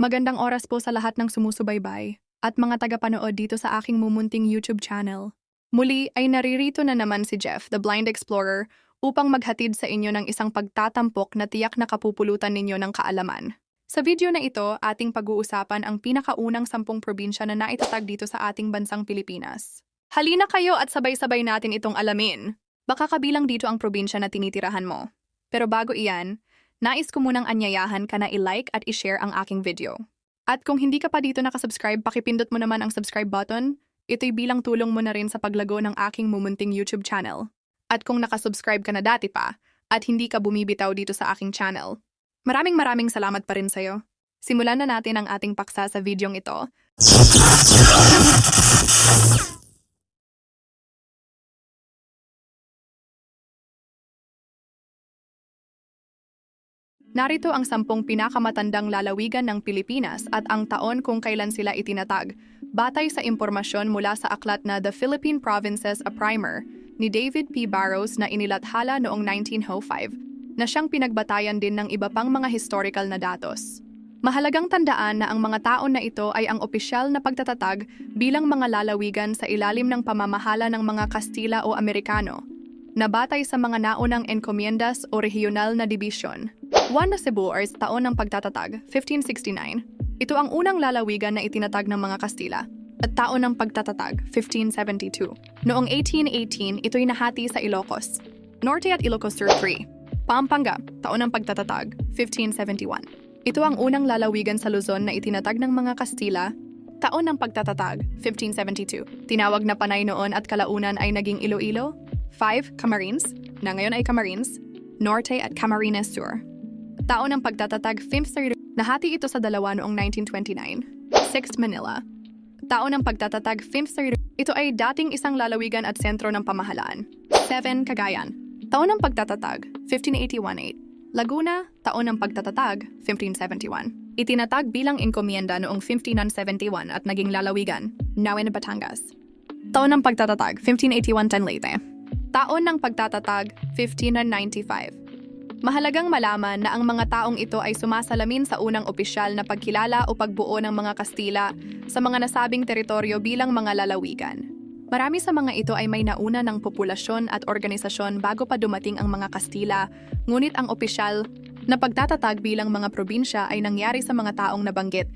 Magandang oras po sa lahat ng sumusubaybay at mga tagapanood dito sa aking mumunting YouTube channel. Muli ay naririto na naman si Jeff, the Blind Explorer, upang maghatid sa inyo ng isang pagtatampok na tiyak na kapupulutan ninyo ng kaalaman. Sa video na ito, ating pag-uusapan ang pinakaunang sampung probinsya na naitatag dito sa ating bansang Pilipinas. Halina kayo at sabay-sabay natin itong alamin. Baka kabilang dito ang probinsya na tinitirahan mo. Pero bago iyan, nais ko munang anyayahan ka na i-like at i-share ang aking video. At kung hindi ka pa dito nakasubscribe, pakipindot mo naman ang subscribe button. Ito'y bilang tulong mo na rin sa paglago ng aking mumunting YouTube channel. At kung nakasubscribe ka na dati pa, at hindi ka bumibitaw dito sa aking channel, maraming maraming salamat pa rin sa'yo. Simulan na natin ang ating paksa sa videong ito. Narito ang sampung pinakamatandang lalawigan ng Pilipinas at ang taon kung kailan sila itinatag, batay sa impormasyon mula sa aklat na The Philippine Provinces A Primer ni David P. Barrows na inilathala noong 1905, na siyang pinagbatayan din ng iba pang mga historical na datos. Mahalagang tandaan na ang mga taon na ito ay ang opisyal na pagtatatag bilang mga lalawigan sa ilalim ng pamamahala ng mga Kastila o Amerikano, na batay sa mga naunang enkomiendas o regional na dibisyon. Juan na Cebu or taon ng pagtatatag, 1569. Ito ang unang lalawigan na itinatag ng mga Kastila. At taon ng pagtatatag, 1572. Noong 1818, ito'y nahati sa Ilocos. Norte at Ilocos Sur 3. Pampanga, taon ng pagtatatag, 1571. Ito ang unang lalawigan sa Luzon na itinatag ng mga Kastila. Taon ng pagtatatag, 1572. Tinawag na Panay noon at kalaunan ay naging Iloilo. 5. Camarines, na ngayon ay Camarines. Norte at Camarines Sur. Taon ng pagtatatag 5th Nahati ito sa dalawa noong 1929. 6 Manila. Taon ng pagtatatag 5th Ito ay dating isang lalawigan at sentro ng pamahalaan. 7 Cagayan. Taon ng pagtatatag 1581-8. Laguna, taon ng pagtatatag 1571. Itinatag bilang enkomienda noong 1571 at naging lalawigan, in Batangas. Taon ng pagtatatag 1581-10 Leyte. Taon ng pagtatatag 1595. Mahalagang malaman na ang mga taong ito ay sumasalamin sa unang opisyal na pagkilala o pagbuo ng mga Kastila sa mga nasabing teritoryo bilang mga lalawigan. Marami sa mga ito ay may nauna ng populasyon at organisasyon bago pa dumating ang mga Kastila, ngunit ang opisyal na pagtatatag bilang mga probinsya ay nangyari sa mga taong nabanggit